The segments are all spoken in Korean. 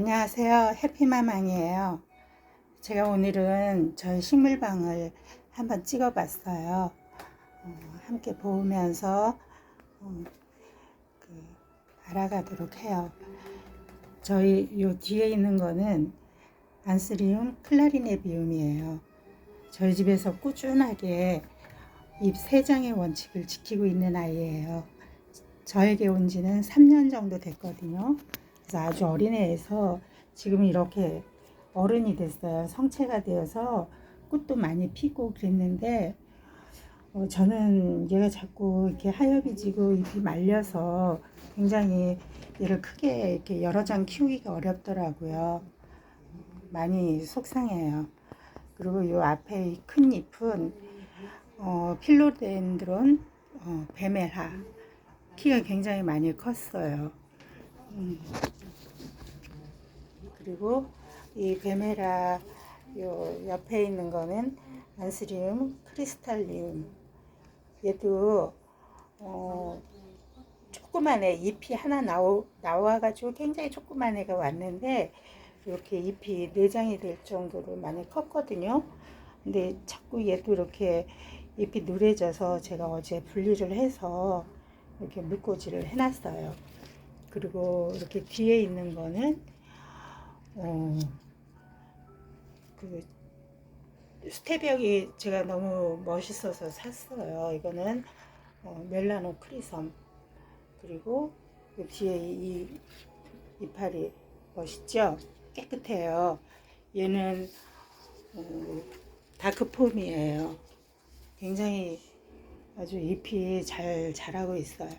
안녕하세요. 해피마망이에요. 제가 오늘은 저희 식물방을 한번 찍어 봤어요. 어, 함께 보면서 어, 그 알아가도록 해요. 저희 요 뒤에 있는 거는 안스리움 클라리네비움이에요. 저희 집에서 꾸준하게 잎 세장의 원칙을 지키고 있는 아이예요. 저에게 온 지는 3년 정도 됐거든요. 그래서 아주 어린애에서 지금 이렇게 어른이 됐어요. 성체가 되어서 꽃도 많이 피고 그랬는데 어, 저는 얘가 자꾸 이렇게 하엽이 지고 잎이 말려서 굉장히 얘를 크게 이렇게 여러 장 키우기가 어렵더라고요. 많이 속상해요. 그리고 이 앞에 이큰 잎은 어, 필로덴드론 어, 베멜하 키가 굉장히 많이 컸어요. 음. 그리고 이 베메라 요 옆에 있는 거는 안스리움 크리스탈리움. 얘도 어 조그만 애 잎이 하나 나오, 나와가지고 굉장히 조그만 애가 왔는데 이렇게 잎이 내장이 될 정도로 많이 컸거든요. 근데 자꾸 얘도 이렇게 잎이 누래져서 제가 어제 분리를 해서 이렇게 물꽂이를 해놨어요. 그리고 이렇게 뒤에 있는 거는 어, 그 스테비역이 제가 너무 멋있어서 샀어요. 이거는 어, 멜라노 크리섬 그리고 그 뒤에 이 이파리 멋있죠? 깨끗해요. 얘는 어, 다크폼이에요. 굉장히 아주 잎이 잘 자라고 있어요.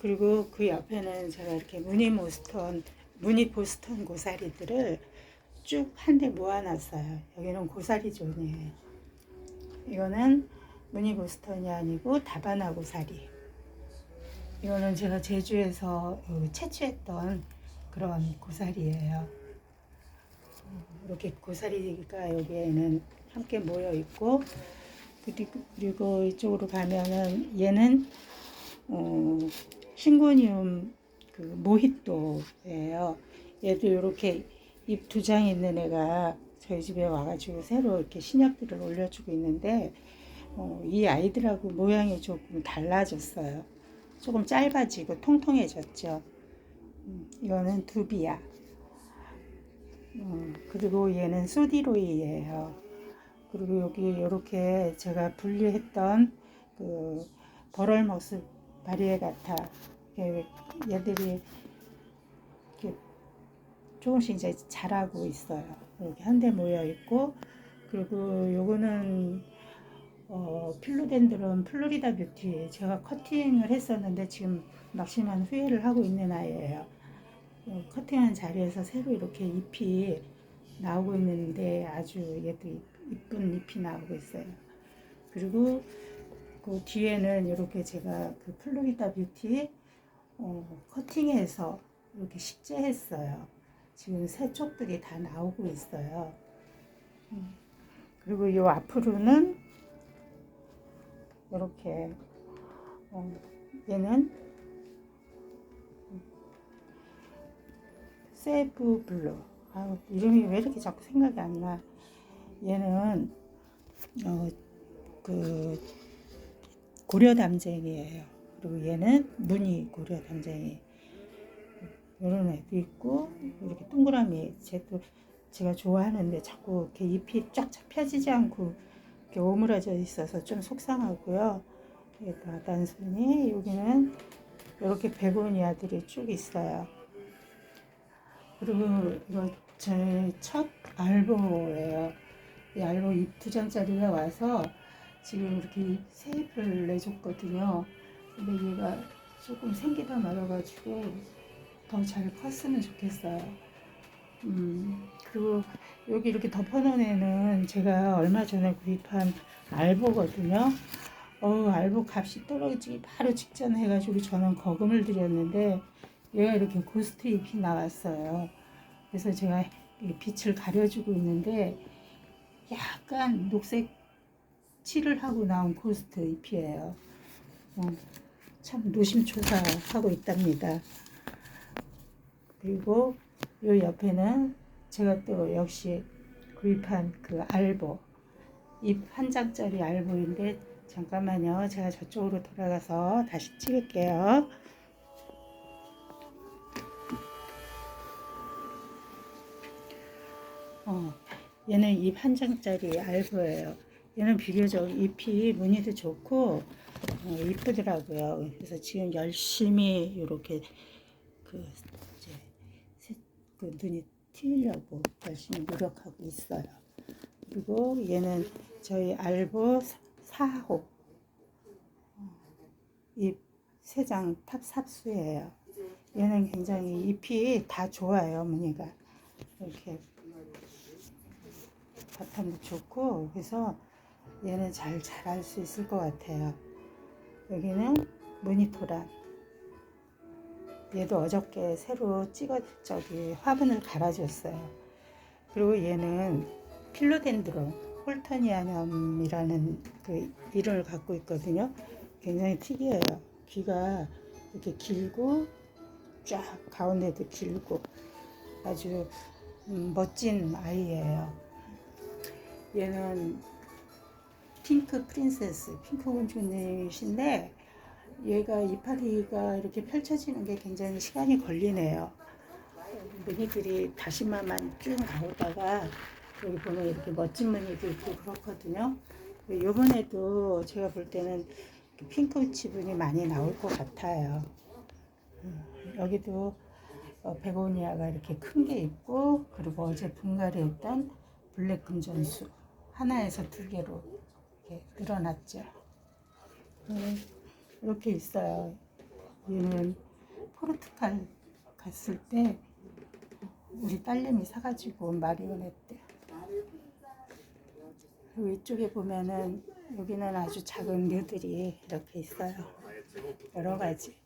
그리고 그 옆에는 제가 이렇게 무늬 모스턴, 무늬 보스턴 고사리들을 쭉 한 대 모아놨어요. 여기는 고사리 존이에요. 이거는 무늬 보스턴이 아니고 다바나 고사리. 이거는 제가 제주에서 어, 채취했던 그런 고사리예요. 이렇게 고사리가 여기에는 함께 모여 있고 그리고 이쪽으로 가면은 얘는 어, 싱고니움 그 모히또예요. 얘도 이렇게 잎 두 장 있는 애가 저희 집에 와가지고 새로 이렇게 신약들을 올려주고 있는데 어, 이 아이들하고 모양이 조금 달라졌어요. 조금 짧아지고 통통해졌죠. 음, 이거는 두비야. 음, 그리고 얘는 소디로이예요. 그리고 여기 이렇게 제가 분리했던 그 버럴 머스 바리에 같아 얘들이 이렇게 조금씩 이제 자라고 있어요. 이렇게 한데 모여 있고 그리고 요거는 어, 필로덴드론 플로리다 뷰티 제가 커팅을 했었는데 지금 막심한 후회를 하고 있는 아이예요. 어, 커팅한 자리에서 새로 이렇게 잎이 나오고 있는데 아주 얘도 이쁜 잎이 나오고 있어요. 그리고 그 뒤에는 이렇게 제가 그 플로리다 뷰티 어, 커팅해서 이렇게 식재했어요. 지금 새 쪽들이 다 나오고 있어요. 음. 그리고 이 앞으로는 이렇게 어, 얘는 세브 블루. 아, 이름이 왜 이렇게 자꾸 생각이 안 나? 얘는 어, 그 고려 담쟁이에요. 그리고 얘는 무늬 고려 담쟁이. 이런 애도 있고 이렇게 동그라미 제도 제가 좋아하는데 자꾸 이렇게 잎이 쫙쫙 펴지지 않고 이렇게 오므라져 있어서 좀 속상하고요. 여기다 단순히 여기는 이렇게 베고니아들이 쭉 있어요. 그리고 이거 제 첫 알보예요. 이 알보 잎 두 장짜리가 와서 지금 이렇게 새 잎을 내줬거든요. 근데 얘가 조금 생기다 말아가지고 더 잘 컸으면 좋겠어요. 음, 그리고 여기 이렇게 덮어놓은 애는 제가 얼마 전에 구입한 알보거든요. 어 알보 값이 떨어지기 바로 직전 해가지고 저는 거금을 들였는데 얘가 이렇게 고스트 잎이 나왔어요. 그래서 제가 빛을 가려주고 있는데 약간 녹색 칠을 하고 나온 고스트 잎이에요. 어, 참 노심초사하고 있답니다. 그리고 요 옆에는 제가 또 역시 구입한 그 알보 잎 한 장짜리 알보인데 잠깐만요. 제가 저쪽으로 돌아가서 다시 찍을게요. 어, 얘는 잎 한 장짜리 알보예요. 얘는 비교적 잎이 무늬도 좋고 어, 이쁘더라고요. 그래서 지금 열심히 이렇게 그 이제 새- 그 눈이 튀려고 열심히 노력하고 있어요. 그리고 얘는 저희 알보 4호 잎 세장 탑 삽수예요. 얘는 굉장히 잎이 다 좋아요 무늬가 이렇게 바탕도 좋고 그래서 얘는 잘 자랄 수 있을 것 같아요. 여기는 무늬토란 얘도 어저께 새로 찍어 저기 화분을 갈아줬어요. 그리고 얘는 필로덴드론 홀터니아늄이라는 그 이름을 갖고 있거든요. 굉장히 특이해요. 귀가 이렇게 길고 쫙 가운데도 길고 아주 음, 멋진 아이예요. 얘는 핑크 프린세스, 핑크 공주님이신데 얘가 이파리가 이렇게 펼쳐지는 게 굉장히 시간이 걸리네요. 무늬들이 다시마만 쭉 나오다가 여기 보면 이렇게 멋진 무늬도 있고 그렇거든요. 요번에도 제가 볼 때는 핑크 지분이 많이 나올 것 같아요. 음, 여기도 어, 베고니아가 이렇게 큰 게 있고 그리고 어제 분갈이 했던 블랙 금전수 하나에서 두 개로 이렇게 늘어났죠. 음, 이렇게 있어요. 얘는 포르투갈 갔을 때 우리 딸내미 사가지고 마리오네트. 그리고 이쪽에 보면은 여기는 아주 작은 류들이 이렇게 있어요. 여러 가지.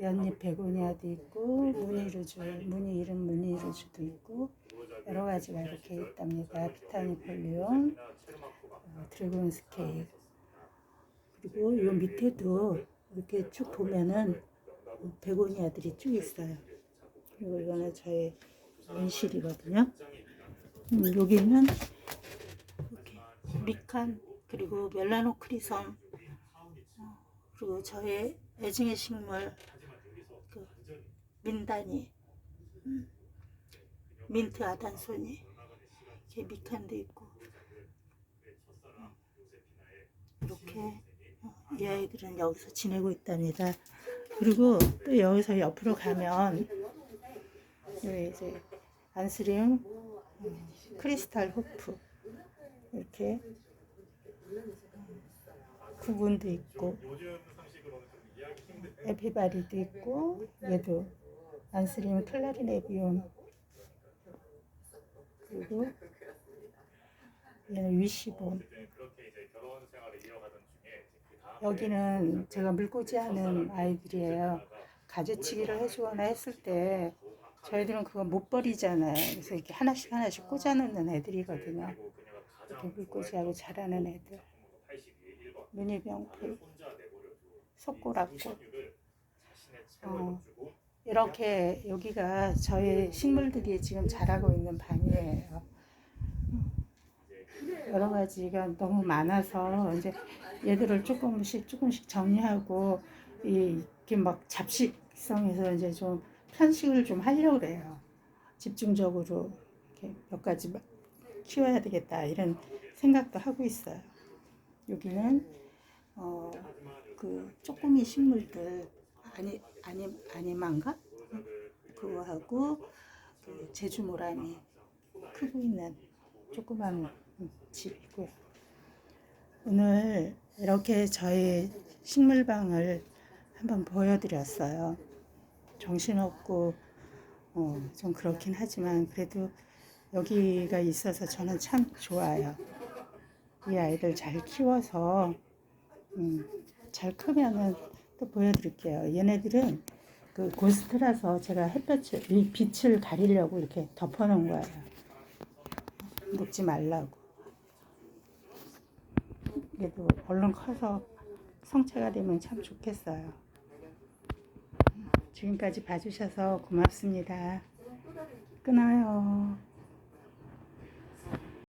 연잎 베고니아도 있고 무늬루즈, 무늬 이름 무늬루즈도 있고 여러 가지가 이렇게 있답니다. 피타니폴리온, 어, 드래곤 스케일. 그리고 요 밑에도 이렇게 쭉 보면은 베고니아들이 쭉 있어요. 그리고 이거는 저의 온실이거든요. 음, 여기는 이렇게 미칸 그리고 멜라노크리섬 어, 그리고 저의 애증의 식물 그 민다니 음, 민트 아단소니 이렇게 미칸도 있고. 어, 이렇게 어, 이 아이들은 여기서 지내고 있답니다. 그리고 또 여기서 옆으로 가면 여기 이제 안스림 음, 크리스탈 호프. 이렇게 구분도 있고. 에피바리도 있고 얘도 안스림 클라리네비온 그리고 얘는 위시본 여기는 제가 물꽂이 하는 아이들이에요. 가지치기를 해주거나 했을 때 저희들은 그거 못 버리잖아요. 그래서 이렇게 하나씩 하나씩 꽂아 놓는 애들이거든요. 이렇게 물꽂이하고 자라는 애들. 무늬병풀, 속고락꽃. 어, 이렇게 여기가 저희 식물들이 지금 자라고 있는 방이에요. 여러 가지가 너무 많아서 이제 얘들을 조금씩 조금씩 정리하고 이- 이렇게 막 잡식성에서 이제 좀 편식을 좀 하려고 그래요. 집중적으로 이렇게 몇 가지 막 키워야 되겠다 이런 생각도 하고 있어요. 여기는 어, 그 쪼꼬미 식물들 아니 아니 아니만가 그거 하고 그 제주 모란이 크고 있는 조그만 집이고요. 오늘 이렇게 저희 식물방을 한번 보여드렸어요. 정신없고 어, 좀 그렇긴 하지만 그래도 여기가 있어서 저는 참 좋아요. 이 아이들 잘 키워서 음, 잘 크면은 또 보여드릴게요. 얘네들은 그 고스트라서 제가 햇볕을 이 빛을 가리려고 이렇게 덮어놓은 거예요. 녹지 말라고. 얘도 얼른 커서 성체가 되면 참 좋겠어요. 지금까지 봐주셔서 고맙습니다. 끊어요.